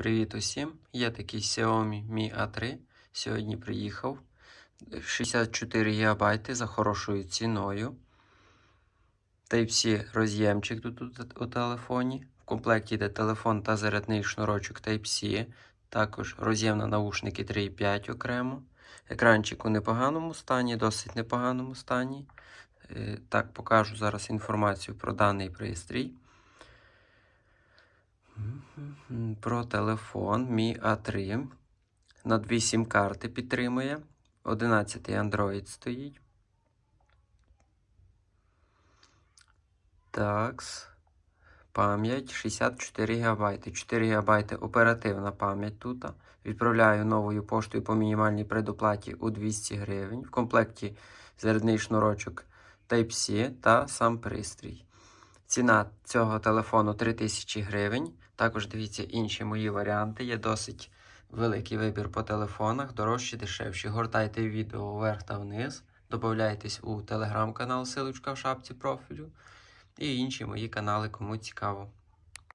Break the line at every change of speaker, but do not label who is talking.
Привіт усім! Є такий Xiaomi Mi A3. Сьогодні приїхав. 64 ГБ за хорошою ціною. Type-C роз'ємчик тут у- у телефоні. В комплекті йде телефон та зарядний шнурочок Type-C. Також роз'єм на наушники 3.5 окремо. Екранчик у непоганому стані, досить непоганому стані. Е, Так, покажу зараз інформацію про даний пристрій. Про телефон Mi A3. На дві сім-карти підтримує. 11 Android стоїть. Такс. Пам'ять 64 ГБ. 4 ГБ оперативна пам'ять тут. Відправляю новою поштою по мінімальній предоплаті у 200 гривень. В комплекті зарядний шнурочок Type-C та сам пристрій. Ціна цього телефону 3000 гривень. Також дивіться інші мої варіанти. Є досить великий вибір по телефонах, дорожчі, дешевші. Гортайте відео вверх та вниз. Добавляйтесь у телеграм-канал, силочка в шапці профілю. І інші мої канали, кому цікаво.